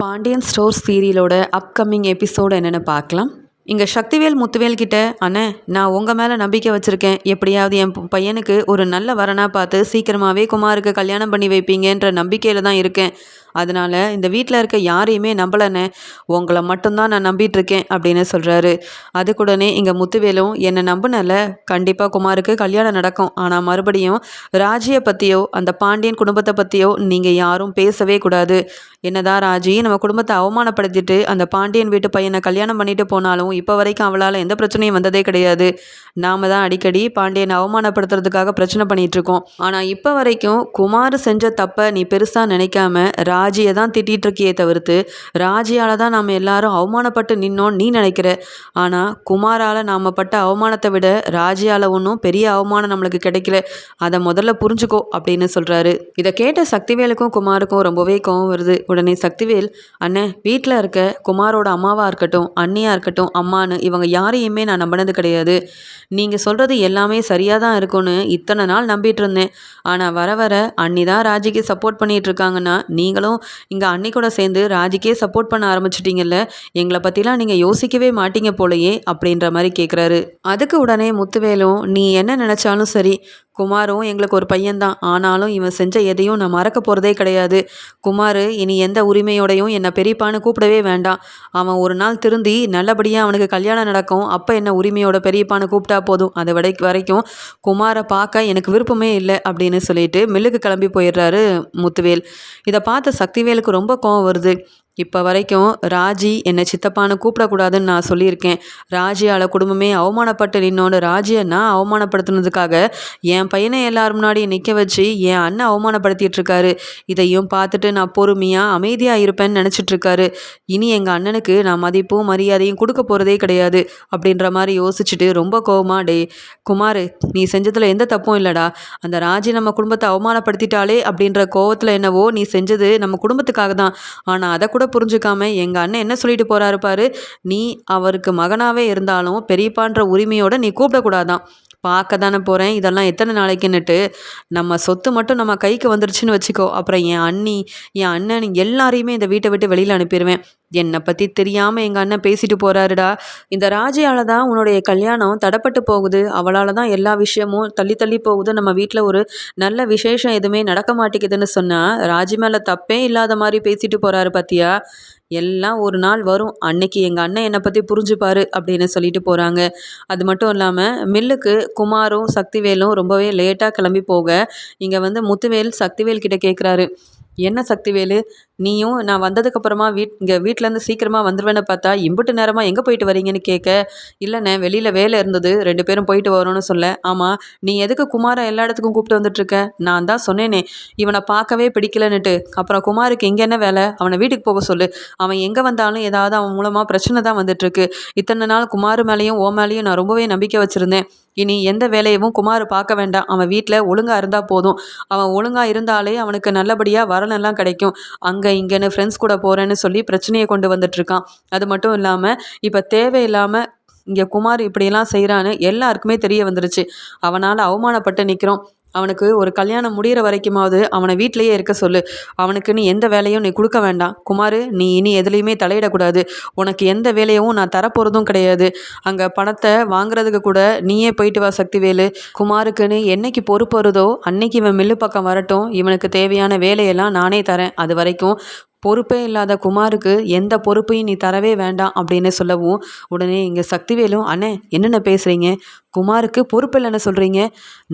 Pandian stores சீரியலோட upcoming episode என்னென்னு பார்க்கலாம். இங்கே சக்திவேல் முத்துவேல் கிட்ட அண்ணே நான் உங்கள் மேலே நம்பிக்கை வச்சுருக்கேன். எப்படியாவது என் பையனுக்கு ஒரு நல்ல வரனாக பார்த்து சீக்கிரமாகவே குமாருக்கு கல்யாணம் பண்ணி வைப்பீங்கன்ற நம்பிக்கையில் தான் இருக்கேன். அதனால் இந்த வீட்டில் இருக்க யாரையுமே நம்பலண்ணே. உங்களை மட்டும்தான் நான் நம்பிட்டுருக்கேன் அப்படின்னு சொல்கிறாரு அதுக்குடனே இங்கே முத்துவேலும் என்னை நம்பினல கண்டிப்பாக குமாருக்கு கல்யாணம் நடக்கும். ஆனால் மறுபடியும் ராஜியை பற்றியோ அந்த பாண்டியன் குடும்பத்தை பற்றியோ நீங்கள் யாரும் பேசவே கூடாது. என்னதான் ராஜி நம்ம குடும்பத்தை அவமானப்படுத்திட்டு அந்த பாண்டியன் வீட்டு பையனை கல்யாணம் பண்ணிட்டு போனாலும் இப்போ வரைக்கும் அவளால் எந்த பிரச்சனையும் வந்ததே கிடையாது. நாம தான் அடிக்கடி பாண்டியனை அவமானப்படுத்துறதுக்காக பிரச்சனை பண்ணிட்டு இருக்கோம் ஆனால் இப்போ வரைக்கும் குமார் செஞ்ச தப்பை நீ பெருசாக நினைக்காம ரா ராஜியை தான் திட்டிட்டு தவிர்த்து ராஜியால் தான் நாம் எல்லாரும் அவமானப்பட்டு நின்னோன்னு நீ நினைக்கிற. ஆனால் குமாரால் நாம் பட்ட அவமானத்தை விட ராஜியால் ஒன்றும் பெரிய அவமானம் நம்மளுக்கு கிடைக்கல. அதை முதல்ல புரிஞ்சுக்கோ அப்படின்னு சொல்கிறாரு இதை கேட்ட சக்திவேலுக்கும் குமாருக்கும் ரொம்பவே கோவம் வருது. உடனே சக்திவேல் அண்ணன் வீட்டில் இருக்க குமாரோட அம்மாவாக இருக்கட்டும் அண்ணியாக இருக்கட்டும் அம்மான்னு இவங்க யாரையுமே நான் நம்பினது கிடையாது. நீங்கள் சொல்கிறது எல்லாமே சரியாக தான் இருக்கும்னு இத்தனை நாள் நம்பிட்டு இருந்தேன். ஆனால் வர வர அண்ணி தான் ராஜிக்கு சப்போர்ட் பண்ணிகிட்டு இருக்காங்கன்னா நீங்களும் இங்கே அன்னைக்கூட கூட சேர்ந்து ராஜிக்கே சப்போர்ட் பண்ண ஆரம்பிச்சிட்டிங்கல்ல எங்களை பற்றிலாம் நீங்கள் யோசிக்கவே மாட்டீங்க போலயே அப்படின்ற மாதிரி கேட்குறாரு அதுக்கு உடனே முத்துவேலும் நீ என்ன நினச்சாலும் சரி குமாரும் எங்களுக்கு ஒரு பையன்தான். ஆனாலும் இவன் செஞ்ச எதையும் நான் மறக்க போகிறதே கிடையாது. குமார் இனி எந்த உரிமையோடையும் என்னை பெரியப்பான்னு கூப்பிடவே வேண்டாம். அவன் ஒரு நாள் திருந்தி நல்லபடியாக அவனுக்கு கல்யாணம் நடக்கும். அப்போ என்ன உரிமையோட பெரியப்பான்னு கூப்பிட்டா போதும். அது வரை வரைக்கும் குமாரை பார்க்க எனக்கு விருப்பமே இல்லை அப்படின்னு சொல்லிட்டு மில்லுக்கு கிளம்பி போயிடுறாரு முத்துவேல். இதை பார்த்த சக்திவேலுக்கு ரொம்ப கோவம் வருது. இப்போ வரைக்கும் ராஜி என்னை சித்தப்பான்னு கூப்பிடக்கூடாதுன்னு நான் சொல்லியிருக்கேன். ராஜியால் குடும்பமே அவமானப்பட்டு நின்னோன்னு ராஜியை நான் அவமானப்படுத்தினதுக்காக என் பையனை எல்லார் முன்னாடி நிற்க வச்சு என் அண்ணன் அவமானப்படுத்திட்டு இருக்காரு இதையும் பார்த்துட்டு நான் பொறுமையாக அமைதியாக இருப்பேன்னு நினச்சிட்டு இருக்காரு இனி எங்கள் அண்ணனுக்கு நான் மதிப்பும் மரியாதையும் கொடுக்க போகிறதே கிடையாது அப்படின்ற மாதிரி யோசிச்சுட்டு ரொம்ப கோவமா டே குமார் நீ செஞ்சதில் எந்த தப்பும் இல்லைடா. அந்த ராஜி நம்ம குடும்பத்தை அவமானப்படுத்திட்டாலே அப்படின்ற கோவத்தில் என்னவோ நீ செஞ்சது நம்ம குடும்பத்துக்காக தான். ஆனால் அதை கூட புரிஞ்சுக்காம எங்கள் அண்ணன் என்ன சொல்லிட்டு போறாரு பாரு நீ அவருக்கு மகனாகவே இருந்தாலும் பெரியப்பான்ற உரிமையோட நீ கூப்பிடக்கூடாதான். பார்க்க தானே போகிறேன் இதெல்லாம் எத்தனை நாளைக்குன்னுட்டு நம்ம சொத்து மட்டும் நம்ம கைக்கு வந்துருச்சுன்னு வச்சுக்கோ. அப்புறம் என் அண்ணி என் அண்ணன் எல்லாரையுமே இந்த வீட்டை விட்டு வெளியில் அனுப்பிடுவேன் என்னை பற்றி தெரியாமல் எங்கள் அண்ணன் பேசிட்டு போகிறாருடா இந்த ராஜியால் தான் உன்னுடைய கல்யாணம் தடப்பட்டு போகுது. அவளால் தான் எல்லா விஷயமும் தள்ளி தள்ளி போகுது. நம்ம வீட்டில் ஒரு நல்ல விசேஷம் எதுவுமே நடக்க மாட்டேங்குதுன்னு சொன்னால் ராஜி மேலே தப்பே இல்லாத மாதிரி பேசிட்டு போகிறாரு பார்த்தியா எல்லாம் ஒரு நாள் வரும். அன்னைக்கு எங்கள் அண்ணன் என்னை பற்றி புரிஞ்சுப்பார் அப்படின்னு சொல்லிட்டு போகிறாங்க அது மட்டும் இல்லாமல் மில்லுக்கு குமாரும் சக்திவேலும் ரொம்பவே லேட்டாக கிளம்பி போக இங்கே வந்து முத்துவேல் சக்திவேல் கிட்டே கேட்குறாரு என்ன சக்திவேலு? நீயும் நான் வந்ததுக்கப்புறமா வீட் இங்கே வீட்டிலேருந்து சீக்கிரமாக வந்துடுவேன்னு பார்த்தா இம்புட்டு நேரமாக எங்கே போயிட்டு வரீங்கன்னு கேட்க இல்லைண்ணே வெளியில் வேலை இருந்தது ரெண்டு பேரும் போயிட்டு வரோன்னு சொல்ல. ஆமாம் நீ எதுக்கு குமாரை எல்லா இடத்துக்கும் கூப்பிட்டு வந்துட்டுருக்க? நான் தான் சொன்னேனே இவனை பார்க்கவே பிடிக்கலன்னுட்டு. அப்புறம் குமாருக்கு இங்கே என்ன வேலை? அவனை வீட்டுக்கு போக சொல்லு. அவன் எங்கே வந்தாலும் ஏதாவது அவன் மூலமாக பிரச்சனை தான் வந்துட்டுருக்கு. இத்தனை நாள் குமார் மேலேயும் ஓ மேலேயும் நான் ரொம்பவே நம்பிக்கை வச்சுருந்தேன். இனி எந்த வேலையவும் குமார் பார்க்க வேண்டாம். அவன் வீட்டில் ஒழுங்காக இருந்தால் போதும். அவன் ஒழுங்காக இருந்தாலே அவனுக்கு நல்லபடியாக வரனெல்லாம் கிடைக்கும். அங்கே இங்கேன்னு ஃப்ரெண்ட்ஸ் கூட போகிறேன்னு சொல்லி பிரச்சனையை கொண்டு வந்துட்டுருக்கான். அது மட்டும் இல்லாமல் இப்போ தேவையில்லாமல் இங்கே குமார் இப்படியெல்லாம் செய்கிறான்னு எல்லாருக்குமே தெரிய வந்துருச்சு. அவனால் அவமானப்பட்டு நிற்கிறோம் அவனுக்கு ஒரு கல்யாணம் முடிகிற வரைக்குமாவது அவனை வீட்டிலையே இருக்க சொல்லு. அவனுக்குன்னு எந்த வேலையும் நீ கொடுக்க வேண்டாம். குமார் நீ இனி எதுலேயுமே தலையிடக்கூடாது. உனக்கு எந்த வேலையும் நான் தரப்போகிறதும் கிடையாது. அங்கே பணத்தை வாங்குறதுக்கு கூட நீயே போயிட்டு வா சக்திவேலு. குமாருக்குன்னு என்னைக்கு பொறுப்பு வருதோ அன்னைக்கு இவன் மில்லு பக்கம் வரட்டும். இவனுக்கு தேவையான வேலையெல்லாம் நானே தரேன். அது வரைக்கும் பொறுப்பே இல்லாத குமாருக்கு எந்த பொறுப்பையும் நீ தரவே வேண்டாம் அப்படின்னு சொல்லவும் உடனே இங்கே சக்திவேலும் அண்ணே என்னென்ன பேசுகிறீங்க குமாருக்கு பொறுப்பு இல்லைன்னு சொல்கிறீங்க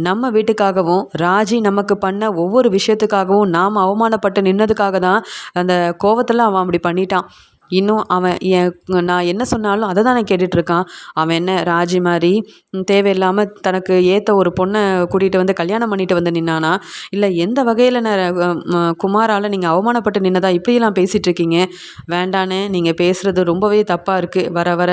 நம்ம வீட்டுக்காகவும் ராஜி நமக்கு பண்ண ஒவ்வொரு விஷயத்துக்காகவும் நாம் அவமானப்பட்டு நின்னதுக்காக தான் அந்த கோவத்தில் அவன் அப்படி பண்ணிட்டான். இன்னும் அவன் என் நான் என்ன சொன்னாலும் அதை தானே கேட்டுட்ருக்கான். அவன் என்ன ராஜி மாதிரி தேவையில்லாமல் தனக்கு ஏற்ற ஒரு பொண்ணை கூட்டிகிட்டு வந்து கல்யாணம் பண்ணிட்டு வந்து நின்னானா? இல்லை எந்த வகையில் நான் குமாரால் நீங்கள் அவமானப்பட்டு நின்னதா இப்படியெல்லாம் பேசிகிட்டு இருக்கீங்க வேண்டானே நீங்கள் பேசுகிறது ரொம்பவே தப்பாக இருக்குது வர வர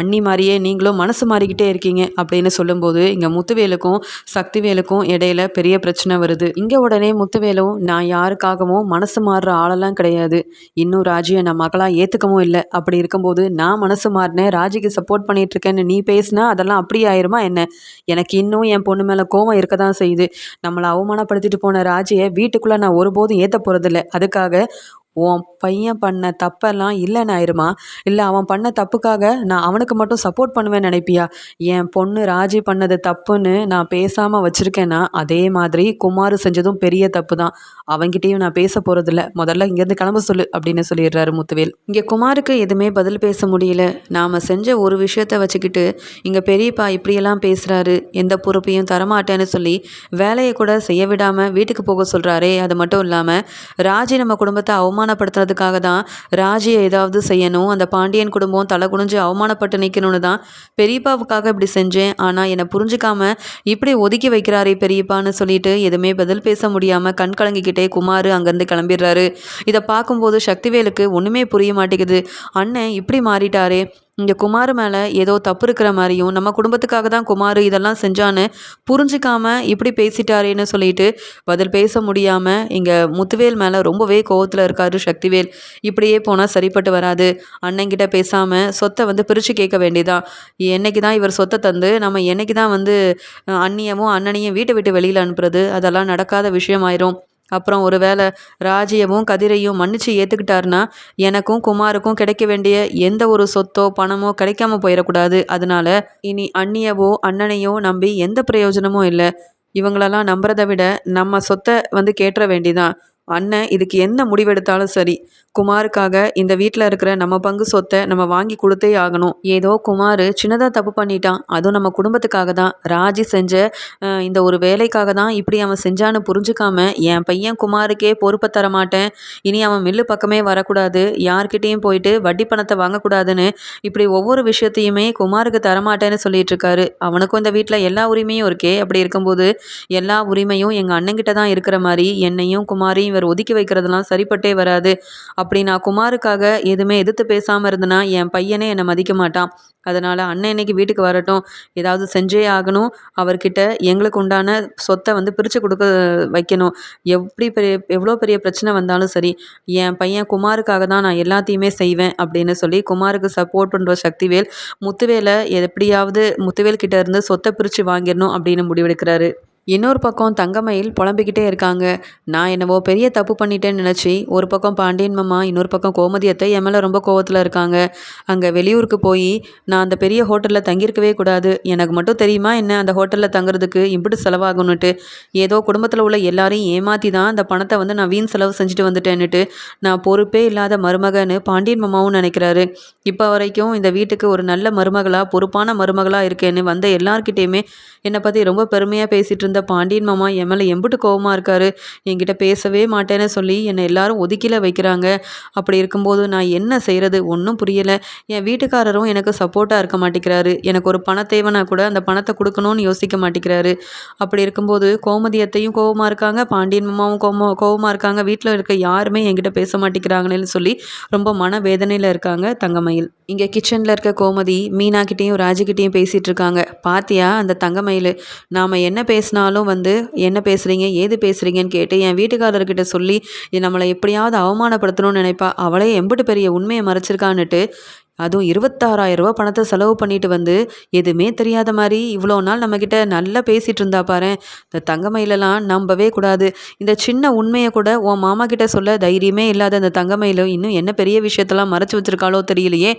அண்ணி மாதிரியே நீங்களும் மனசு மாறிக்கிட்டே இருக்கீங்க அப்படின்னு சொல்லும்போது இங்கே முத்துவேலுக்கும் சக்திவேலுக்கும் இடையில பெரிய பிரச்சனை வருது. இங்கே உடனே முத்துவேலும் நான் யாருக்காகவும் மனசு மாறுற ஆளெல்லாம் கிடையாது. இன்னும் ராஜியை நான் மகளாக ஏற்று ஏற்றுக்கவும் இல்லை. அப்படி இருக்கும்போது நான் மனசு மாறினேன். ராஜிக்கு சப்போர்ட் பண்ணிட்டு இருக்கேன்னு நீ பேசினா அதெல்லாம் அப்படி ஆயிருமா என்ன? எனக்கு இன்னும் என் பொண்ணு மேலே கோவம் இருக்க தான் செய்யுது. நம்மளை அவமானப்படுத்திட்டு போன ராஜியை வீட்டுக்குள்ளே நான் ஒருபோதும் ஏற்ற போகிறதில்ல அதுக்காக உன் பையன் பண்ண தப்பெல்லாம் இல்லைன்னு ஆயிருமா இல்லை அவன் பண்ண தப்புக்காக நான் அவனுக்கு மட்டும் சப்போர்ட் பண்ணுவேன்னு நினைப்பியா? என் பொண்ணு ராஜி பண்ணது தப்புன்னு நான் பேசாமல் வச்சுருக்கேன்னா அதே மாதிரி குமார் செஞ்சதும் பெரிய தப்பு தான் அவங்ககிட்டயும் நான் பேச போகிறதில்ல முதல்ல இங்கேருந்து கிளம்ப சொல்லு அப்படின்னு சொல்லிடுறாரு முத்துவேல். இங்கே குமாருக்கு எதுவுமே பதில் பேச முடியல. நாம் செஞ்ச ஒரு விஷயத்த வச்சுக்கிட்டு இங்கே பெரியப்பா இப்படியெல்லாம் பேசுகிறாரு எந்த பொறுப்பையும் தரமாட்டேன்னு சொல்லி வேலையை கூட செய்ய விடாமல் வீட்டுக்கு போக சொல்கிறாரே அது மட்டும் இல்லாமல் ராஜி நம்ம குடும்பத்தை அவமானப்படுத்துறதுக்காக தான் ராஜியை ஏதாவது செய்யணும் அந்த பாண்டியன் குடும்பம் தலை குனிஞ்சு அவமானப்பட்டு நிற்கணும்னு தான் பெரியப்பாவுக்காக இப்படி செஞ்சேன். ஆனால் என்னை புரிஞ்சுக்காம இப்படி ஒதுக்கி வைக்கிறாரே பெரியப்பான்னு சொல்லிட்டு எதுவுமே பதில் பேச முடியாமல் கண் கலங்கிக்கிட்டே குமார் அங்கேருந்து கிளம்பிடுறாரு. இதை பார்க்கும்போது சக்திவேலுக்கு ஒன்றுமே புரிய மாட்டேங்குது. அண்ணன் இப்படி மாறிட்டாரே. இங்கே குமார் மேலே ஏதோ தப்பு இருக்கிற மாதிரியும் நம்ம குடும்பத்துக்காக தான் குமார் இதெல்லாம் செஞ்சான்னு புரிஞ்சிக்காம இப்படி பேசிட்டாரேன்னு சொல்லிட்டு பதில் பேச முடியாமல் இங்கே முத்துவேல் மேலே ரொம்பவே கோவத்தில் இருக்காரு சக்திவேல். இப்படியே போனால் சரிப்பட்டு வராது. அண்ணங்கிட்ட பேசாமல் சொத்தை வந்து பிரித்து கேட்க வேண்டியதான் என்னைக்கு தான் இவர் சொத்தை தந்து நம்ம என்னைக்கு தான் வந்து அண்ணியமும் அண்ணனையும் வீட்டை விட்டு வெளியில் அனுப்புறது? அதெல்லாம் நடக்காத விஷயமாயிரும் அப்புறம் ஒரு வேளை ராஜியவும் கதிரையும் மன்னிச்சு ஏற்றுக்கிட்டாருன்னா எனக்கும் குமாருக்கும் கிடைக்க வேண்டிய எந்த ஒரு சொத்தோ பணமோ கிடைக்காம போயிடக்கூடாது. அதனால இனி அண்ணியவோ அண்ணனையோ நம்பி எந்த பிரயோஜனமும் இல்லை. இவங்களெல்லாம் நம்புறதை விட நம்ம சொத்தை வந்து கேட்டுற வேண்டிதான். அண்ணன் இதுக்கு என்ன முடிவெடுத்தாலும் சரி. குமாருக்காக இந்த வீட்டில் இருக்கிற நம்ம பங்கு சொத்தை நம்ம வாங்கி கொடுத்தே ஆகணும். ஏதோ குமார் சின்னதாக தப்பு பண்ணிட்டான். அதுவும் நம்ம குடும்பத்துக்காக தான். ராஜி செஞ்ச இந்த ஒரு வேலைக்காக தான் இப்படி அவன் செஞ்சான்னு புரிஞ்சுக்காம என் பையன் குமாருக்கே பொறுப்பை தர மாட்டேன். இனி அவன் மில்லு பக்கமே வரக்கூடாது. யார்கிட்டேயும் போயிட்டு வட்டி பணத்தை வாங்கக்கூடாதுன்னு இப்படி ஒவ்வொரு விஷயத்தையுமே குமாருக்கு தரமாட்டேன்னு சொல்லிட்டு இருக்காரு. அவனுக்கும் இந்த வீட்டில் எல்லா உரிமையும் இருக்கே. அப்படி இருக்கும்போது எல்லா உரிமையும் எங்கள் அண்ணங்கிட்ட தான் இருக்கிற மாதிரி என்னையும் குமாரையும் இவர் ஒதுக்கி வைக்கிறதுலாம் சரிப்பட்டே வராது. அப்படி நான் குமாருக்காக எதுவுமே எதிர்த்து பேசாமல் இருந்தேன்னா என் பையனே என்னை மதிக்க மாட்டான். அதனால் அண்ணன் இன்னைக்கு வீட்டுக்கு வரட்டும். ஏதாவது செஞ்சே ஆகணும். அவர்கிட்ட எங்களுக்கு உண்டான சொத்தை வந்து பிரித்து கொடுக்க வைக்கணும். எப்படி பெரிய எவ்வளோ பெரிய பிரச்சனை வந்தாலும் சரி என் பையன் குமாருக்காக தான் நான் எல்லாத்தையுமே செய்வேன் அப்படின்னு சொல்லி குமாருக்கு சப்போர்ட் பண்ணுற சக்திவேல் முத்துவேலை எப்படியாவது முத்துவேல் கிட்ட இருந்து சொத்தை பிரித்து வாங்கிடணும் அப்படின்னு முடிவெடுக்கிறாரு. இன்னொரு பக்கம் தங்கமயில் புலம்பிக்கிட்டே இருக்காங்க. நான் என்னவோ பெரிய தப்பு பண்ணிட்டேன்னு நினச்சி ஒரு பக்கம் பாண்டியன் மாமா இன்னொரு பக்கம் கோமதியத்தை என் மேலே ரொம்ப கோவத்தில் இருக்காங்க. அங்கே வெளியூருக்கு போய் நான் அந்த பெரிய ஹோட்டலில் தங்கியிருக்கவே கூடாது. எனக்கு மட்டும் தெரியுமா என்ன அந்த ஹோட்டலில் தங்குறதுக்கு இப்படி செலவாகணுன்ட்டு ஏதோ குடும்பத்தில் உள்ள எல்லாரையும் ஏமாற்றி தான் அந்த பணத்தை வந்து நான் வீண் செலவு செஞ்சுட்டு வந்துட்டேன்னுட்டு. நான் பொறுப்பே இல்லாத மருமகன்னு பாண்டியன் மாமாவும் நினைக்கிறாரு. இப்போ வரைக்கும் இந்த வீட்டுக்கு ஒரு நல்ல மருமகளாக பொறுப்பான மருமகளாக இருக்கேன்னு வந்த எல்லார்கிட்டேயுமே என்னை பற்றி ரொம்ப பெருமையாக பேசிகிட்டு இருந்த பாண்டியன் மாமா என் மேலே எம்பிட்டு கோவமாக இருக்கார். என்கிட்ட பேசவே மாட்டேன்னு சொல்லி என்னை எல்லாரும் ஒதுக்கில வைக்கிறாங்க. அப்படி இருக்கும்போது நான் என்ன செய்கிறது ஒன்றும் புரியலை. என் வீட்டுக்காரரும் எனக்கு சப்போர்ட்டாக இருக்க மாட்டேங்கிறாரு. எனக்கு ஒரு பண தேவைனா கூட அந்த பணத்தை கொடுக்கணும்னு யோசிக்க மாட்டேங்கிறாரு. அப்படி இருக்கும்போது கோமதியத்தையும் கோவமாக இருக்காங்க. பாண்டியன் மாமாவும் கோமா கோவமாக இருக்காங்க. வீட்டில் இருக்க யாருமே என்கிட்ட பேச மாட்டேங்கிறாங்களேன்னு சொல்லி ரொம்ப மன வேதனையில் இருக்காங்க தங்கமயில். இங்கே கிச்சனில் இருக்க கோமதி மீனாக்கிட்டேயும் ராஜுக்கிட்டேயும் பேசிகிட்டு இருக்காங்க. பாத்தியா அந்த தங்கமயில்? நாம் என்ன பேசினா பேசினாலும் வந்து என்ன பேசுகிறீங்க ஏது பேசுகிறீங்கன்னு கேட்டு என் வீட்டுக்காரர்கிட்ட சொல்லி நம்மளை எப்படியாவது அவமானப்படுத்தணும்னு நினைப்பா. அவளே எம்பிட்டு பெரிய உண்மையை மறைச்சிருக்கான்னுட்டு அதுவும் இருபத்தாறாயிரம் ரூபா பணத்தை செலவு பண்ணிட்டு வந்து எதுவுமே தெரியாத மாதிரி இவ்வளோ நாள் நம்மக்கிட்ட நல்லா பேசிகிட்டு இருந்தா பாரு. இந்த தங்கமயிலெல்லாம் நம்பவே கூடாது. இந்த சின்ன உண்மையை கூட உன் மாமா கிட்ட சொல்ல தைரியமே இல்லாத அந்த தங்கமயில இன்னும் என்ன பெரிய விஷயத்தெல்லாம் மறைச்சி வச்சிருக்காளோ தெரியலையே.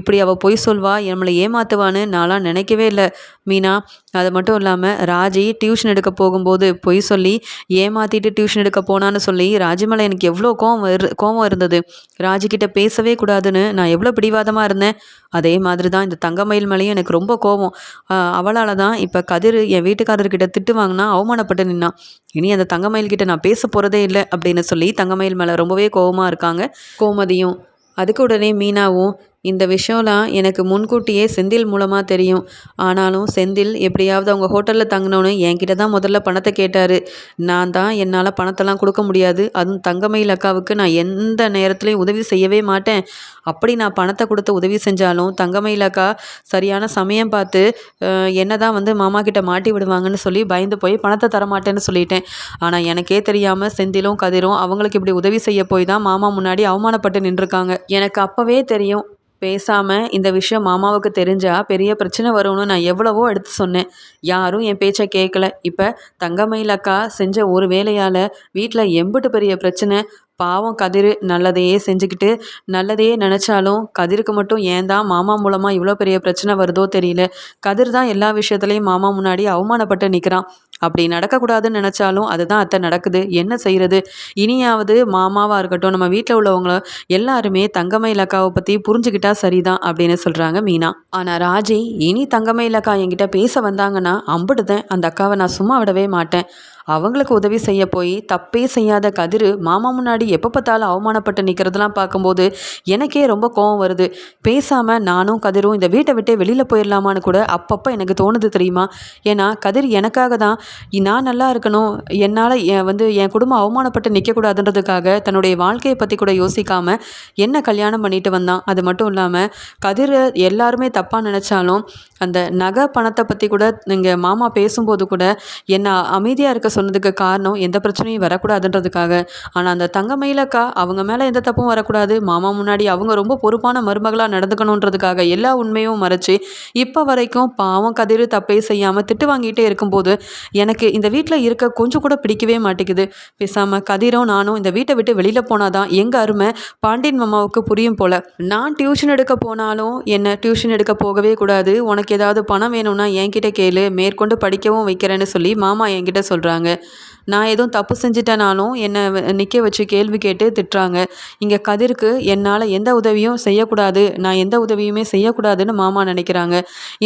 இப்படி அவள் பொய் சொல்வா நம்மளை ஏமாத்துவான்னு நான்லாம் நினைக்கவே இல்லை. மீனா அது மட்டும் இல்லாமல் ராஜி டியூஷன் எடுக்க போகும்போது பொய் சொல்லி ஏமாற்றிட்டு டியூஷன் எடுக்க போனான்னு சொல்லி ராஜிமலை எனக்கு எவ்வளோ கோவம் கோவம் இருந்தது. ராஜிக்கிட்ட பேசவே கூடாதுன்னு நான் எவ்வளோ பிடிவாதமாக கோவமாக இருந்தேன். அதே மாதிரி தான் இந்த தங்கமயில் மேலேயும் எனக்கு ரொம்ப கோவம். அவளால் தான் இப்போ கதிர் என் வீட்டுக்காரர்கிட்ட திட்டு வாங்கினா அவமானப்பட்டு நின்னான் இனி அந்த தங்கமயில்கிட்ட நான் பேச போகிறதே இல்லை அப்படின்னு சொல்லி தங்கமயில் மேலே ரொம்பவே கோவமாக இருக்காங்க. கோமதியும் அதுக்கு உடனே மீனாவும் இந்த விஷயம்லாம் எனக்கு முன்கூட்டியே செந்தில் மூலமாக தெரியும். ஆனாலும் செந்தில் எப்படியாவது அவங்க ஹோட்டலில் தங்கினோன்னு என்கிட்ட தான் முதல்ல பணத்தை கேட்டார். நான் தான் என்னால் பணத்தெல்லாம் கொடுக்க முடியாது. அதுவும் தங்கமயில் அக்காவுக்கு நான் எந்த நேரத்துலையும் உதவி செய்யவே மாட்டேன். அப்படி நான் பணத்தை கொடுத்து உதவி செஞ்சாலும் தங்கமயில் அக்கா சரியான சமயம் பார்த்து என்ன தான் வந்து மாமா கிட்ட மாட்டி விடுவாங்கன்னு சொல்லி பயந்து போய் பணத்தை தரமாட்டேன்னு சொல்லிட்டேன். ஆனால் எனக்கே தெரியாமல் செந்திலும் கதிரும் அவங்களுக்கு இப்படி உதவி செய்ய போய் தான் மாமா முன்னாடி அவமானப்பட்டு நின்றுருக்காங்க. எனக்கு அப்போவே தெரியும். பேசாமல் இந்த விஷயம் மாமாவுக்கு தெரிஞ்சால் பெரிய பிரச்சனை வரும்னு நான் எவ்வளவோ எடுத்து சொன்னேன். யாரும் என் பேச்சை கேட்கல இப்போ தங்கமயில் அக்கா செஞ்ச ஒரு வேலையால் வீட்டில் எம்பிட்டு பெரிய பிரச்சனை. பாவம் கதிர் நல்லதையே செஞ்சுக்கிட்டு நல்லதையே நினச்சாலும் கதிருக்கு மட்டும் ஏன் தான் மாமா மூலமாக இவ்வளோ பெரிய பிரச்சனை வருதோ தெரியல. கதிர் தான் எல்லா விஷயத்துலையும் மாமா முன்னாடி அவமானப்பட்டு நிற்கிறான் அப்படி நடக்கக்கூடாதுன்னு நினச்சாலும் அதுதான் அத்தை நடக்குது. என்ன செய்கிறது இனியாவது மாமாவாக இருக்கட்டும் நம்ம வீட்டில் உள்ளவங்கள எல்லாருமே தங்கமயில் இலக்காவை பற்றி புரிஞ்சுக்கிட்டா சரிதான் அப்படின்னு சொல்கிறாங்க மீனா. ஆனால் ராஜி இனி தங்கமயில் இலக்கா என்கிட்ட பேச வந்தாங்கன்னா அம்பிடுதேன். அந்த அக்காவை நான் சும்மா விடவே மாட்டேன். அவங்களுக்கு உதவி செய்ய போய் தப்பே செய்யாத கதிர் மாமா முன்னாடி எப்போ பார்த்தாலும் அவமானப்பட்டு நிற்கிறதெல்லாம் பார்க்கும்போது எனக்கே ரொம்ப கோவம் வருது. பேசாமல் நானும் கதிரும் இந்த வீட்டை விட்டே வெளியில் போயிடலாமான்னு கூட அப்பப்போ எனக்கு தோணுது தெரியுமா? ஏன்னா கதிர் எனக்காக தான் நான் நல்லா இருக்கணும். என்னால் வந்து என் குடும்பம் அவமானப்பட்டு நிற்கக்கூடாதுன்றதுக்காக தன்னுடைய வாழ்க்கையை பற்றி கூட யோசிக்காமல் என்ன கல்யாணம் பண்ணிட்டு வந்தான். அது மட்டும் இல்லாமல் கதிர் எல்லாருமே தப்பாக நினச்சாலும் அந்த நகை பணத்தை பற்றி கூட நீங்கள் மாமா பேசும்போது கூட என்ன அமைதியாக இருக்க சொன்னதுக்கு காரணம் எந்த பிரச்சனையும் வரக்கூடாதுன்றதுக்காக. ஆனால் அந்த தங்கமயிலக்கா அவங்க மேலே எந்த தப்பும் வரக்கூடாது. மாமா முன்னாடி அவங்க ரொம்ப பொறுப்பான மருமகளாக நடந்துக்கணுன்றதுக்காக எல்லா உண்மையும் மறைச்சி இப்போ வரைக்கும் பாவம் கதிர் தப்பே செய்யாமல் திட்டு வாங்கிட்டே இருக்கும்போது எனக்கு இந்த வீட்டில் இருக்க கொஞ்சம் கூட பிடிக்கவே மாட்டேங்குது. பேசாமல் கதிரும் நானும் இந்த வீட்டை விட்டு வெளியில் போனால் தான் எங்கள் அருமை பாண்டியன் மாமாவுக்கு புரியும் போல். நான் டியூஷன் எடுக்க போனாலும் என்ன டியூஷன் எடுக்க போகவே கூடாது. உனக்கு ஏதாவது பணம் வேணும்னா என்கிட்ட கேளு. மேற்கொண்டு படிக்கவும் வைக்கிறேன்னு சொல்லி மாமா என்கிட்ட சொல்கிறாங்க சொல்கிறாங்க நான் எதுவும் தப்பு செஞ்சிட்டேனாலும் என்னை நிற்க வச்சு கேள்வி கேட்டு திட்டுறாங்க. இங்கே கதிருக்கு என்னால் எந்த உதவியும் செய்யக்கூடாது. நான் எந்த உதவியுமே செய்யக்கூடாதுன்னு மாமா நினைக்கிறாங்க.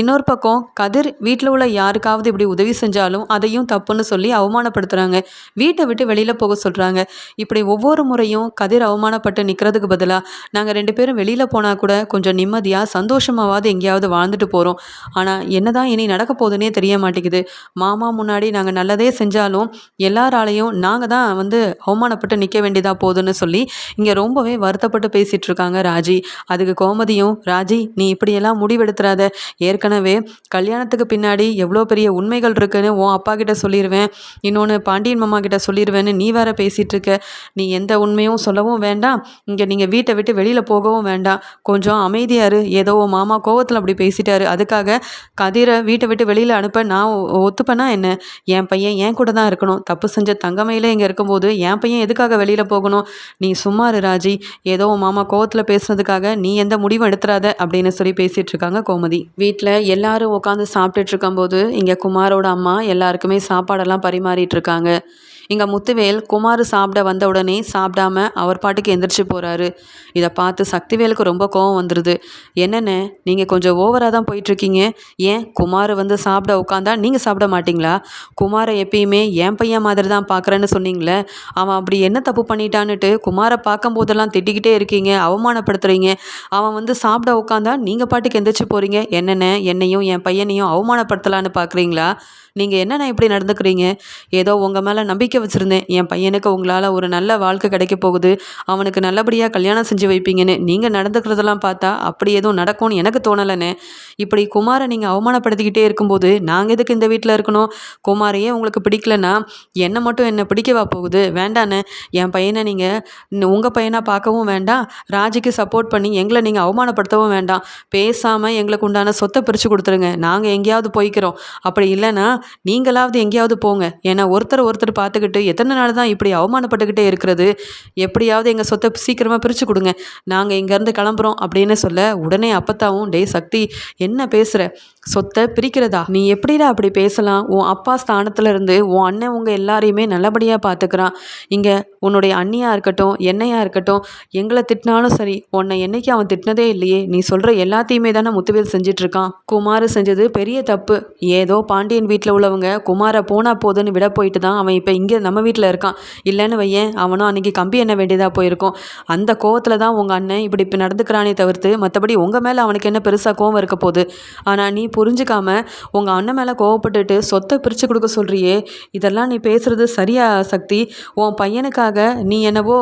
இன்னொரு பக்கம் கதிர் வீட்டில் உள்ள யாருக்காவது இப்படி உதவி செஞ்சாலும் அதையும் தப்புன்னு சொல்லி அவமானப்படுத்துகிறாங்க வீட்டை விட்டு வெளியில் போக சொல்கிறாங்க இப்படி ஒவ்வொரு முறையும் கதிர் அவமானப்பட்டு நிற்கிறதுக்கு பதிலாக நாங்கள் ரெண்டு பேரும் வெளியில் போனால் கூட கொஞ்சம் நிம்மதியாக சந்தோஷமாவது எங்கேயாவது வாழ்ந்துட்டு போகிறோம் ஆனால் என்னதான் இனி நடக்க போகுதுன்னே தெரிய மாட்டேங்குது. மாமா முன்னாடி நாங்கள் நல்லதே செஞ்சாலும் எல்லாராலையும் நாங்கள் தான் வந்து அவமானப்பட்டு நிற்க வேண்டியதாக போகுதுன்னு சொல்லி இங்கே ரொம்பவே வருத்தப்பட்டு பேசிகிட்டு இருக்காங்க ராஜி. அதுக்கு கோமதியும் ராஜி நீ இப்படியெல்லாம் முடிவெடுத்துறாத. ஏற்கனவே கல்யாணத்துக்கு பின்னாடி எவ்வளோ பெரிய உண்மைகள் இருக்குன்னு உன் அப்பா கிட்ட சொல்லிடுவேன் இன்னொன்று பாண்டியன் மாமா கிட்ட சொல்லிடுவேன்னு நீ வேற பேசிகிட்டு இருக்க. நீ எந்த உண்மையும் சொல்லவும் வேண்டாம். இங்கே நீங்கள் வீட்டை விட்டு வெளியில் போகவும் வேண்டாம். கொஞ்சம் அமைதியாரு ஏதோ மாமா கோவத்தில் அப்படி பேசிட்டாரு. அதுக்காக கதிரை வீட்டை விட்டு வெளியில் அனுப்ப நான் ஒத்துப்பேனா என்ன? என் பையன் என் கூட தான் இருக்கணும். தப்பு செஞ்ச தங்கமையிலே இங்கே இருக்கும்போது என் பையன் எதுக்காக வெளியில் போகணும்? நீ சும்மா ராஜி. ஏதோ மாமா கோவத்தில் பேசுனதுக்காக நீ எந்த முடிவும் எடுத்துறாத? அப்படின்னு சொல்லி பேசிகிட்டு இருக்காங்க கோமதி. வீட்டில் எல்லாரும் உட்காந்து சாப்பிட்டுட்டு இருக்கும்போது இங்கே குமாரோட அம்மா எல்லாருக்குமே சாப்பாடெல்லாம் பரிமாறிட்டு இருக்காங்க. இங்கே முத்துவேல் குமார் சாப்பிட வந்த உடனே சாப்பிடாம அவர் பாட்டுக்கு எந்திரிச்சு போகிறாரு இதை பார்த்து சக்திவேலுக்கு ரொம்ப கோவம் வந்துடுது என்னென்ன? நீங்கள் கொஞ்சம் ஓவராக தான் போயிட்டுருக்கீங்க. ஏன்? குமார் வந்து சாப்பிட உட்காந்தா நீங்கள் சாப்பிட மாட்டிங்களா? குமாரை எப்பயுமே என் பையன் மாதிரி தான் பார்க்குறேன்னு சொன்னீங்களே. அவன் அப்படி என்ன தப்பு பண்ணிட்டான்னுட்டு குமாரை பார்க்கும்போதெல்லாம் திட்டிக்கிட்டே இருக்கீங்க. அவமானப்படுத்துகிறீங்க அவன் வந்து சாப்பிட உட்காந்தா நீங்கள் பாட்டுக்கு எந்திரிச்சு போகிறீங்க என்னென்ன? என்னையும் என் பையனையும் அவமானப்படுத்தலான்னு பார்க்குறீங்களா நீங்கள் என்னென்ன இப்படி நடந்துக்கிறீங்க? ஏதோ உங்கள் மேலே நம்பிக்கை வச்சுருந்தேன். என் பையனுக்கு உங்களால் ஒரு நல்ல வாழ்க்கை கிடைக்க போகுது. அவனுக்கு நல்லபடியாக கல்யாணம் செஞ்சு வைப்பீங்கன்னு நீங்கள் நடந்துக்கிறதெல்லாம் பார்த்தா அப்படி எதுவும் நடக்கும்னு எனக்கு தோணலைண்ணே. இப்படி குமாரை நீங்கள் அவமானப்படுத்திக்கிட்டே இருக்கும்போது நாங்கள் எதுக்கு இந்த வீட்டில் இருக்கணும்? குமாரையே உங்களுக்கு பிடிக்கலன்னா என்னை மட்டும் என்னை பிடிக்கவா போகுது? வேண்டான்னு என் பையனை நீங்கள் உங்கள் பையனாக பார்க்கவும் வேண்டாம். ராஜிக்கு சப்போர்ட் பண்ணி எங்களை நீங்கள் அவமானப்படுத்தவும் வேண்டாம். பேசாமல் எங்களுக்கு உண்டான சொத்தை பிரித்து கொடுத்துருங்க. நாங்கள் எங்கேயாவது போய்க்கிறோம். அப்படி இல்லைன்னா நீங்களாவது எங்கேயாவது போங்க. ஏன்னா ஒருத்தர் ஒருத்தர் பார்த்துக்கிட்டு எத்தனை நாள் தான் இப்படி அவமானப்பட்டுக்கிட்டே இருக்கிறது? எப்படியாவது எங்கள் சொத்தை சீக்கிரமாக பிரித்து கொடுங்க. நாங்கள் இங்கேருந்து கிளம்புறோம் அப்படின்னு சொல்ல உடனே அப்பத்தாவும் டே சக்தி என்ன பேசுகிற சொத்தை பிரிக்கிறதா? நீ எப்படிடா அப்படி பேசலாம்? உன் அப்பா ஸ்தானத்தில் இருந்து உன் அண்ணன் உங்கள் எல்லாரையுமே நல்லபடியாக பார்த்துக்கிறான் இங்கே உன்னுடைய அண்ணியாக இருக்கட்டும் என்னையாக இருக்கட்டும் எங்களை திட்டினாலும் சரி உன்னை என்னைக்கு அவன் திட்டினதே இல்லையே. நீ சொல்கிற எல்லாத்தையுமே தானே முத்துவேல் செஞ்சிட்ருக்கான். குமார் செஞ்சது பெரிய தப்பு. ஏதோ பாண்டியன் வீட்டில் உள்ளவங்க குமாரை போனால் போதுன்னு விட போயிட்டு தான் அவன் இப்போ இங்கே நம்ம வீட்டில் இருக்கான். இல்லைன்னு வையேன் அவனும் அன்றைக்கி கம்பி என்ன வேண்டியதாக போயிருக்கும். அந்த கோவத்தில் தான் உங்கள் அண்ணன் இப்படி இப்போ நடந்துக்கிறானே தவிர்த்து மற்றபடி உங்கள் மேலே அவனுக்கு என்ன பெருசாக கோவம் இருக்க போகுது? ஆனால் நீ புரிஞ்சுக்காம உங்கள் அண்ணன் மேலே கோவப்பட்டுட்டு சொத்தை பிரித்து கொடுக்க சொல்கிறியே இதெல்லாம் நீ பேசுகிறது சரியா சக்தி? உன் பையனுக்காக நீ என்னவோ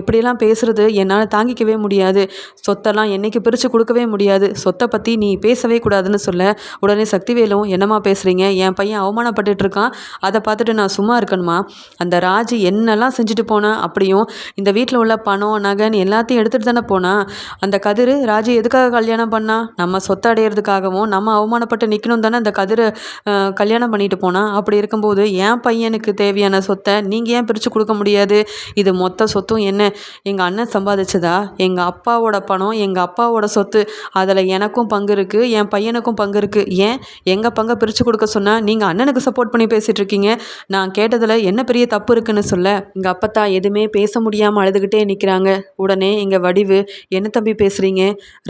இப்படியெல்லாம் பேசுகிறது என்னால் தாங்கிக்கவே முடியாது. சொத்தெல்லாம் என்றைக்கு பிரித்து கொடுக்கவே முடியாது. சொத்தை பற்றி நீ பேசவே கூடாதுன்னு சொல்ல. உடனே சக்திவேலும் என்னம்மா பேசுகிறீங்க என் பையன் அவமானப்பட்டுட்டு இருக்கான் அதை பார்த்துட்டு நான் சும்மா இருக்கணுமா? அந்த ராஜி என்னெல்லாம் செஞ்சுட்டு போனேன் அப்படியும் இந்த வீட்டில் உள்ள பணம் நகைன்னு எல்லாத்தையும் எடுத்துகிட்டு தானே போனா? அந்த கதிர் ராஜி எதுக்காக கல்யாணம் பண்ணா? நம்ம சொத்தை அடையிறதுக்காகவும் நம்ம அவமானப்பட்டு நிற்கணும் தானே அந்த கதிரை கல்யாணம் பண்ணிட்டு போனா? அப்படி இருக்கும்போது என் பையனுக்கு தேவையான சொத்தை நீங்கள் ஏன் பிரித்து கொடுக்க முடியாது? இது மொத்த சொத்தும் என்ன? எங்கள் அண்ணன் சம்பாதிச்சதா? எங்கள் அப்பாவோட பணம் எங்கள் அப்பாவோட சொத்து அதில் எனக்கும் பங்கு இருக்குது என் பையனுக்கும் பங்கு இருக்குது ஏன்? எங்கள் பங்கை பிரித்து கொடுக்க சொன்னால் நீங்கள் அண்ணனுக்கு சப்போர்ட் பண்ணி பேசிகிட்டு இருக்கீங்க? நான் கேட்டதில் என்ன பெரிய தப்பு இருக்குன்னு சொல்ல? எங்கள் அப்பத்தா எதுவுமே பேச முடியாமல் அழுதுகிட்டே நிற்கிறாங்க உடனே எங்கள் வடிவு என்ன தம்பி பேசுகிறீங்க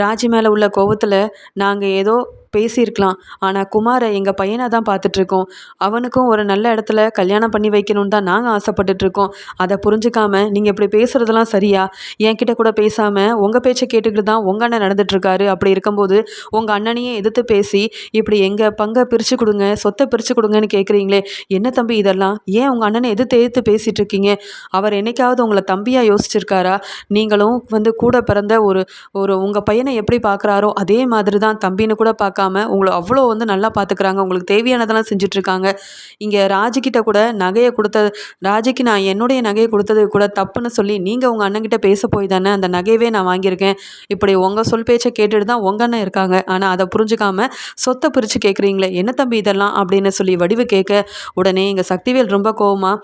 ராஜி மேலே உள்ள கோவத்தில் நாங்கள் ஏதோ பேசியிருக்கலாம். ஆனால் குமாரை எங்கள் பையனை தான் பார்த்துட்ருக்கோம். அவனுக்கும் ஒரு நல்ல இடத்துல கல்யாணம் பண்ணி வைக்கணும்னு தான் நாங்கள் ஆசைப்பட்டுட்ருக்கோம். அதை புரிஞ்சுக்காம நீங்கள் இப்படி பேசுகிறதெல்லாம் சரியா? என்கிட்ட கூட பேசாமல் உங்கள் பேச்சை கேட்டுக்கிட்டு தான் உங்கள் அண்ணன் நடந்துட்டுருக்காரு அப்படி இருக்கும்போது உங்கள் அண்ணனையே எதிர்த்து பேசி இப்படி எங்கள் பங்கை பிரித்து கொடுங்க சொத்தை பிரித்து கொடுங்கன்னு கேட்குறீங்களே என்ன தம்பி இதெல்லாம்? ஏன் உங்கள் அண்ணனை எதிர்த்து எதிர்த்து பேசிகிட்டு இருக்கீங்க அவர் என்னைக்காவது உங்களை தம்பியாக யோசிச்சிருக்காரா? நீங்களும் வந்து கூட பிறந்த ஒரு ஒரு உங்கள் பையனை எப்படி பார்க்குறாரோ அதே மாதிரி தான் தம்பின்னு கூட பார்க்காம உங்களை அவ்வளோ வந்து நல்லா பார்த்துக்கிறாங்க உங்களுக்கு தேவையானதெல்லாம் செஞ்சிட்ருக்காங்க. இங்கே ராஜிக்கிட்ட கூட நகையை கொடுத்த ராஜிக்கு நான் என்னுடைய நகையை கொடுத்தது கூட தப்புன்னு சொல்லி நீங்கள் உங்கள் அண்ணன்கிட்ட பேச போய் தானே அந்த நகையவே நான் வாங்கியிருக்கேன். இப்படி உங்கள் சொல் பேச்சை கேட்டுட்டு தான் உங்கள் அண்ணன் இருக்காங்க. ஆனால் அதை புரிஞ்சுக்காம சொத்தை பிரித்து கேட்குறீங்களே என்ன தம்பி இதெல்லாம்? அப்படின்னு சொல்லி வடிவு கேட்க உடனே எங்கள் சக்திவேல் ரொம்ப கோவமாக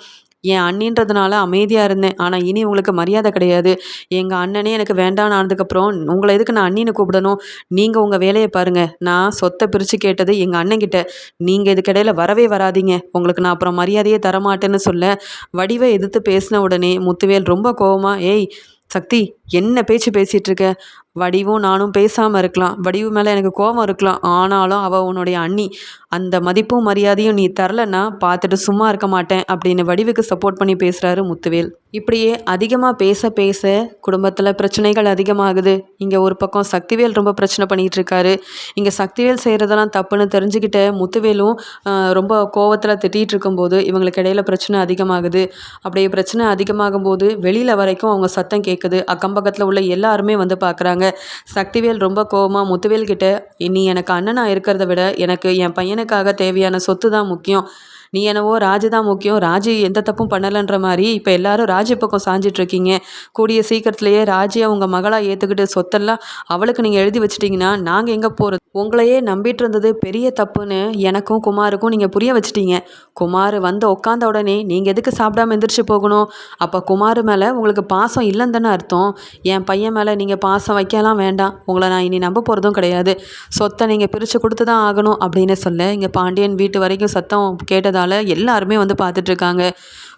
என் அண்ணின்றதுனால அமைதியாக இருந்தேன். ஆனால் இனி உங்களுக்கு மரியாதை கிடையாது. எங்கள் அண்ணனே எனக்கு வேண்டான்னு ஆனதுக்கப்புறம் உங்களை எதுக்கு நான் அண்ணின்னு கூப்பிடணும்? நீங்கள் உங்கள் வேலையை பாருங்கள் நான் சொத்தை பிரித்து கேட்டது எங்கள் அண்ணன்கிட்ட. நீங்கள் இதுக்கிடையில் வரவே வராதீங்க. உங்களுக்கு நான் அப்புறம் மரியாதையே தரமாட்டேன்னு சொல்ல வடிவை எதிர்த்து பேசின உடனே முத்துவேல் ரொம்ப கோபமாக ஏய் சக்தி என்ன பேச்சு பேசிகிட்டு இருக்க வடிவும் நானும் பேசாமல் இருக்கலாம். வடிவு மேலே எனக்கு கோபம் இருக்கலாம். ஆனாலும் அவள் உன்னுடைய அண்ணி. அந்த மதிப்பும் மரியாதையும் நீ தரலன்னா பார்த்துட்டு சும்மா இருக்க மாட்டேன் அப்படின்னு வடிவுக்கு சப்போர்ட் பண்ணி பேசுகிறாரு முத்துவேல். இப்படியே அதிகமாக பேச பேச குடும்பத்தில் பிரச்சனைகள் அதிகமாகுது. இங்கே ஒரு பக்கம் சக்திவேல் ரொம்ப பிரச்சனை பண்ணிகிட்டு இருக்காரு. இங்கே சக்திவேல் செய்கிறதெல்லாம் தப்புன்னு தெரிஞ்சுக்கிட்ட முத்துவேலும் ரொம்ப கோவத்தில் திட்டிகிட்டு இருக்கும்போது இவங்களுக்கு இடையில பிரச்சனை அதிகமாகுது. அப்படியே பிரச்சனை அதிகமாகும் போது வெளியில் வரைக்கும் அவங்க சத்தம் கேட்குது அக்கம் பக்கத்தில் உள்ள எல்லாருமே வந்து பார்க்குறாங்க சக்திவேல் ரொம்ப கோவமாக முத்துவேல் கிட்ட நீ எனக்கு அண்ணனாக இருக்கிறத விட எனக்கு என் பையனுக்காக தேவையான சொத்து தான் முக்கியம். நீ என்னவோ ராஜு தான் முக்கியம். ராஜு எந்த தப்பும் பண்ணலைன்ற மாதிரி இப்போ எல்லாரும் ராஜு பக்கம் சாஞ்சிட்ருக்கீங்க கூடிய சீக்கிரத்திலேயே ராஜியை உங்கள் மகளாக ஏற்றுக்கிட்டு சொத்தெல்லாம் அவளுக்கு நீங்கள் எழுதி வச்சிட்டிங்கன்னா நாங்கள் எங்கே போகிறது உங்களையே நம்பிட்டு இருந்தது பெரிய தப்புன்னு எனக்கும் குமாருக்கும் நீங்கள் புரிய வச்சிட்டீங்க. குமார் வந்து உட்காந்த உடனே நீங்கள் எதுக்கு சாப்பிடாம எந்திரிச்சு போகணும்? அப்போ குமார் மேலே உங்களுக்கு பாசம் இல்லைன்னு தானே அர்த்தம். என் பையன் மேலே நீங்கள் பாசம் வைக்கலாம் வேண்டாம். உங்களை நான் இனி நம்ப போகிறதும் கிடையாது. சொத்தை நீங்கள் பிரித்து கொடுத்து தான் ஆகணும் அப்படின்னு சொல்ல இங்கே பாண்டியன் வீட்டு வரைக்கும் சத்தம் கேட்டதால் எல்லாருமே வந்து பார்த்துட்ருக்காங்க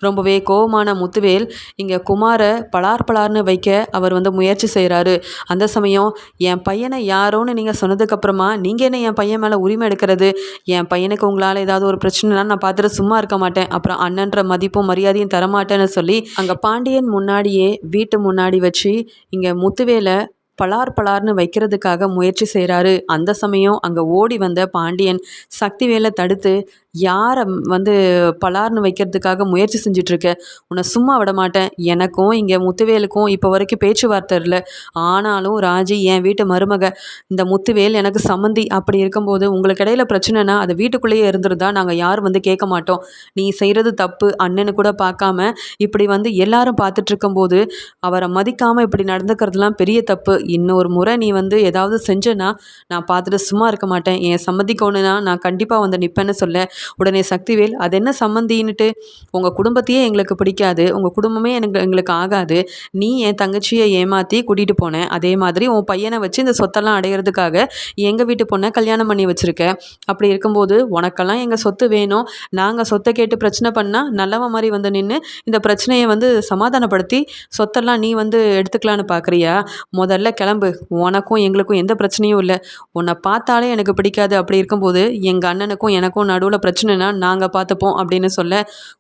ரொம்பவே கோவமான முத்துவேல் இங்கே குமாரை பலார் பலார்னு வைக்க அவர் வந்து முயற்சி செய்கிறாரு அந்த சமயம் என் பையனை யாரோன்னு நீங்கள் சொன்னதுக்கப்புறமா நீங்கள் என்ன என் பையன் மேலே உரிமை எடுக்கிறது? என் பையனுக்கு உங்களால் ஏதாவது ஒரு பிரச்சனைனா நான் பார்த்துட்டு சும்மா இருக்க மாட்டேன். அப்புறம் அண்ணன்ற மதிப்பும் மரியாதையும் தரமாட்டேன்னு சொல்லி அங்கே பாண்டியன் முன்னாடியே வீட்டு முன்னாடி வச்சு இங்கே முத்துவேலை பலார் பலார்னு வைக்கிறதுக்காக முயற்சி செய்கிறாரு அந்த சமயம் அங்கே ஓடி வந்த பாண்டியன் சக்திவேலை தடுத்து யாரை வந்து பலார்னு வைக்கிறதுக்காக முயற்சி செஞ்சிட்ருக்க? உன்னை சும்மா விட மாட்டேன் எனக்கும் இங்கே முத்துவேலுக்கும் இப்போ வரைக்கும் பேச்சுவார்த்தை இல்லை. ஆனாலும் ராஜி என் வீட்டு மருமக இந்த முத்துவேல் எனக்கு சம்மந்தி அப்படி இருக்கும்போது உங்களுக்கு இடையில பிரச்சனைனா அது வீட்டுக்குள்ளேயே இருந்துருந்தா நாங்கள் யாரும் வந்து கேட்க மாட்டோம். நீ செய்கிறது தப்பு. அண்ணனு கூட பார்க்காம இப்படி வந்து எல்லாரும் பார்த்துட்டு இருக்கும்போது அவரை மதிக்காமல் இப்படி நடந்துக்கிறதுலாம் பெரிய தப்பு. இன்னொரு முறை நீ வந்து ஏதாவது செஞ்சேன்னா நான் பார்த்துட்டு சும்மா இருக்க மாட்டேன். என் சம்மதிக்கணுன்னா நான் கண்டிப்பாக வந்து நிற்பேன்னு சொல்ல. உடனே சக்திவேல் அது என்ன சம்மந்தின்னுட்டு உங்கள் குடும்பத்தையே எங்களுக்கு பிடிக்காது. உங்கள் குடும்பமே எனக்கு எங்களுக்கு ஆகாது. நீ என் தங்கச்சியை ஏமாற்றி கூட்டிகிட்டு போனேன் அதே மாதிரி உன் பையனை வச்சு இந்த சொத்தெல்லாம் அடையிறதுக்காக எங்கள் வீட்டு பொண்ணை கல்யாணம் பண்ணி வச்சுருக்க. அப்படி இருக்கும்போது உனக்கெல்லாம் எங்கள் சொத்து வேணும். நாங்கள் சொத்தை கேட்டு பிரச்சனை பண்ணால் நல்லவன் மாதிரி வந்து நின்று இந்த பிரச்சனையை வந்து சமாதானப்படுத்தி சொத்தெல்லாம் நீ வந்து எடுத்துக்கலான்னு பார்க்குறியா முதல்ல கிளம்பு. உனக்கும் எங்களுக்கும் எந்த பிரச்சனையும் இல்லை. உன்னை பார்த்தாலே எனக்கு பிடிக்காது. அப்படி இருக்கும்போது எங்கள் அண்ணனுக்கும் எனக்கும் நடுவில் பிரச்சனை பிரச்சனைனா நாங்கள் பார்த்துப்போம் அப்படின்னு சொல்ல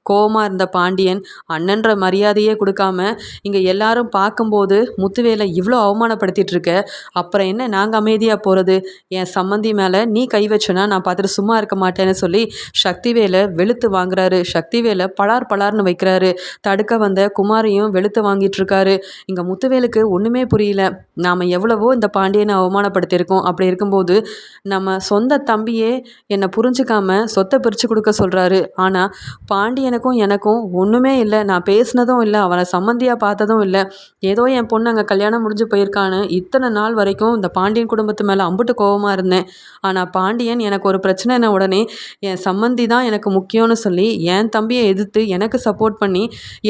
கோவமாக இருந்த பாண்டியன் அண்ணன்ற மரியாதையே கொடுக்காம இங்கே எல்லாரும் பார்க்கும்போது முத்துவேலை இவ்வளோ அவமானப்படுத்திட்டு இருக்க அப்புறம் என்ன நாங்கள் அமைதியாக போகிறது என் சம்மந்தி மேலே நீ கை வச்சனா நான் பார்த்துட்டு சும்மா இருக்க மாட்டேன்னு சொல்லி சக்திவேலை வெளுத்து வாங்குறாரு. சக்திவேலை பலார் பலார்னு வைக்கிறாரு. தடுக்க வந்த குமாரையும் வெளுத்து வாங்கிட்டு இருக்காரு இங்கே முத்துவேலுக்கு ஒன்றுமே புரியல. நாம் எவ்வளவோ இந்த பாண்டியனை அவமானப்படுத்தியிருக்கோம். அப்படி இருக்கும்போது நம்ம சொந்த தம்பியே என்னை புரிஞ்சுக்காம சொத்தை பிரித்து கொடுக்க சொல்கிறாரு ஆனால் பாண்டியனுக்கும் எனக்கும் ஒன்றுமே இல்லை. நான் பேசினதும் இல்லை. அவனை சம்மந்தியாக பார்த்ததும் இல்லை. ஏதோ என் பொண்ணு அங்கே கல்யாணம் முடிஞ்சு போயிருக்கான்னு இத்தனை நாள் வரைக்கும் இந்த பாண்டியன் குடும்பத்து மேலே அம்புட்டு கோவமாக இருந்தேன். ஆனால் பாண்டியன் எனக்கு ஒரு பிரச்சனைன உடனே என் சம்மந்தி தான் எனக்கு முக்கியம்னு சொல்லி என் தம்பியை எதிர்த்து எனக்கு சப்போர்ட் பண்ணி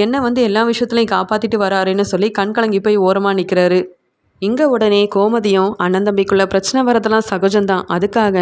என்னை வந்து எல்லா விஷயத்துலையும் காப்பாற்றிட்டு வராருன்னு சொல்லி கண் கலங்கி போய் ஓரமாக நிற்கிறாரு இங்கே உடனே கோமதியும் அண்ணன் தம்பிக்குள்ளே பிரச்சனை வரதெல்லாம் சகஜம்தான். அதுக்காக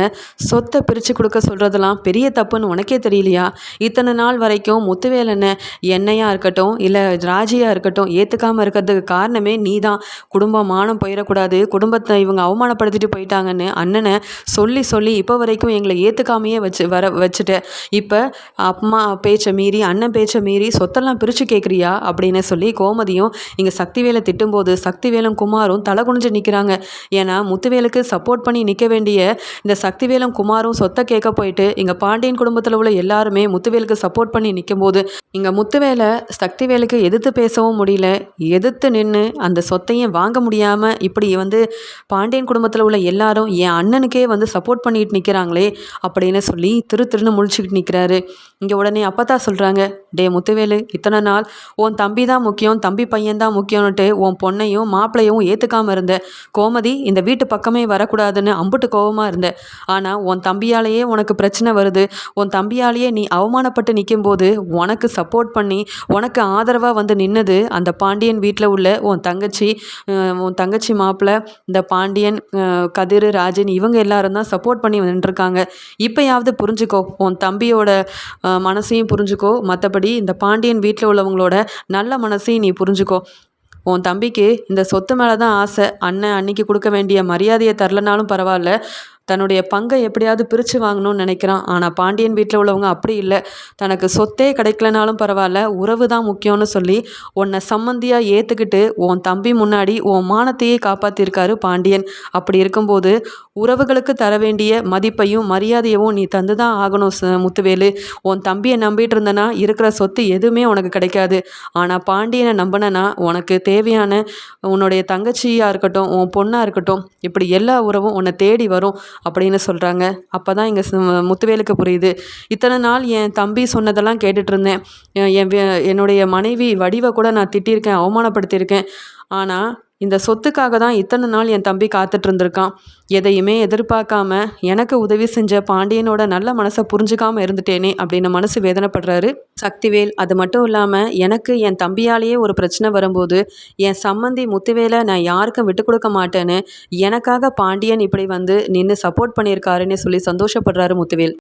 சொத்தை பிரித்து கொடுக்க சொல்கிறதெல்லாம் பெரிய தப்புன்னு உனக்கே தெரியலையா? இத்தனை நாள் வரைக்கும் முத்துவேலனை என்னையாக இருக்கட்டும் இல்லை ராஜியாக இருக்கட்டும் ஏற்றுக்காமல் இருக்கிறதுக்கு காரணமே நீ தான் குடும்பம் மானம் போயிடக்கூடாது. குடும்பத்தை இவங்க அவமானப்படுத்திட்டு போயிட்டாங்கன்னு அண்ணனை சொல்லி சொல்லி இப்போ வரைக்கும் எங்களை ஏற்றுக்காமையே வச்சு வர வச்சுட்டு. இப்போ அம்மா பேச்சை மீறி அண்ணன் பேச்சை மீறி சொத்தெல்லாம் பிரித்து கேட்குறியா அப்படின்னு சொல்லி கோமதியும் இங்கே சக்திவேலை திட்டும்போது சக்திவேலும் குமாரும் தலை குனிஞ்சு நிற்கிறாங்க ஏன்னா முத்துவேலுக்கு சப்போர்ட் பண்ணி நிற்க வேண்டிய இந்த சக்திவேலும் குமாரும் சொத்தை கேட்க போயிட்டு இங்கே பாண்டியன் குடும்பத்தில் உள்ள எல்லாருமே முத்துவேலுக்கு சப்போர்ட் பண்ணி நிற்கும் போது இங்கே முத்துவேலை சக்திவேலுக்கு எதிர்த்து பேசவும் முடியல. எதிர்த்து நின்று அந்த சொத்தையும் வாங்க முடியாமல் இப்படி வந்து பாண்டியன் குடும்பத்தில் உள்ள எல்லாரும் என் அண்ணனுக்கே வந்து சப்போர்ட் பண்ணிட்டு நிற்கிறாங்களே அப்படின்னு சொல்லி திரு திருன்னு முழிச்சுக்கிட்டு நிற்கிறாரு இங்கே உடனே அப்பத்தா சொல்கிறாங்க டே முத்துவேலு இத்தனை நாள் உன் தம்பி தான் முக்கியம் தம்பி பையன் தான் முக்கியம்னுட்டு உன் பொண்ணையும் மாப்பிள்ளையும் ஏற்றுக்காமல் இருந்த. கோமதி இந்த வீட்டு பக்கமே வரக்கூடாதுன்னு அம்புட்டு கோவமாக இருந்த. ஆனால் உன் தம்பியாலேயே உனக்கு பிரச்சனை வருது. உன் தம்பியாலேயே நீ அவமானப்பட்டு நிற்கும்போது உனக்கு சப்போர்ட் பண்ணி உனக்கு ஆதரவாக வந்து நின்னது அந்த பாண்டியன் வீட்டில் உள்ள உன் தங்கச்சி உன் தங்கச்சி மாப்பிள்ளை இந்த பாண்டியன் கதிர் ராஜன் இவங்க எல்லாரும் தான் சப்போர்ட் பண்ணி நின்றுருக்காங்க. இப்போயாவது புரிஞ்சுக்கோ உன் தம்பியோட மனசையும் புரிஞ்சுக்கோ. மற்றபடி இந்த பாண்டியன் வீட்டில் உள்ளவங்களோட நல்ல மனசையும் நீ புரிஞ்சுக்கோ. உன் தம்பிக்கு இந்த சொத்து மேலே தான் ஆசை. அண்ணன் அன்னைக்கு கொடுக்க வேண்டிய மரியாதையை தரலனாலும் பரவாயில்ல. தன்னுடைய பங்கை எப்படியாவது பிரித்து வாங்கணும்னு நினைக்கிறான். ஆனால் பாண்டியன் வீட்டில் உள்ளவங்க அப்படி இல்லை. தனக்கு சொத்தே கிடைக்கலனாலும் பரவாயில்ல. உறவு தான் முக்கியம்னு சொல்லி உன்னை சம்மந்தியாக ஏற்றுக்கிட்டு உன் தம்பி முன்னாடி உன் மானத்தையே காப்பாற்றிருக்காரு பாண்டியன். அப்படி இருக்கும்போது உறவுகளுக்கு தர வேண்டிய மதிப்பையும் மரியாதையவும் நீ தந்து தான் ஆகணும் முத்துவேலு. உன் தம்பியை நம்பிட்டு இருந்தனா இருக்கிற சொத்து எதுவுமே உனக்கு கிடைக்காது. ஆனால் பாண்டியனை நம்பினா உனக்கு தேவையான உன்னுடைய தங்கச்சியாக இருக்கட்டும் உன் பொண்ணாக இருக்கட்டும் இப்படி எல்லா உறவும் உன்னை தேடி வரும். அப்படின்னு சொல்கிறாங்க அப்போ தான் எங்கள் முத்துவேலுக்கு புரியுது. இத்தனை நாள் என் தம்பி சொன்னதெல்லாம் கேட்டுட்டு இருந்தேன் என் என்னுடைய மனைவி வடிவை கூட நான் திட்டியிருக்கேன் அவமானப்படுத்தியிருக்கேன். ஆனால் இந்த சொத்துக்காக தான் இத்தனை நாள் என் தம்பி காத்துட்டு இருந்திருக்கான் எதையுமே எதிர்பார்க்காம எனக்கு உதவி செஞ்ச பாண்டியனோட நல்ல மனசை புரிஞ்சுக்காம இருந்துட்டேனே அப்படின்னு மனசு வேதனைப்படுறாரு. சக்திவேல் அது மட்டும் இல்லாமல் எனக்கு என் தம்பியாலேயே ஒரு பிரச்சனை வரும்போது என் சம்மந்தி முத்துவேலை நான் யாருக்கும் விட்டு கொடுக்க மாட்டேன்னு எனக்காக பாண்டியன் இப்படி வந்து நின்று சப்போர்ட் பண்ணியிருக்காருன்னு சொல்லி சந்தோஷப்படுறாரு முத்துவேல்.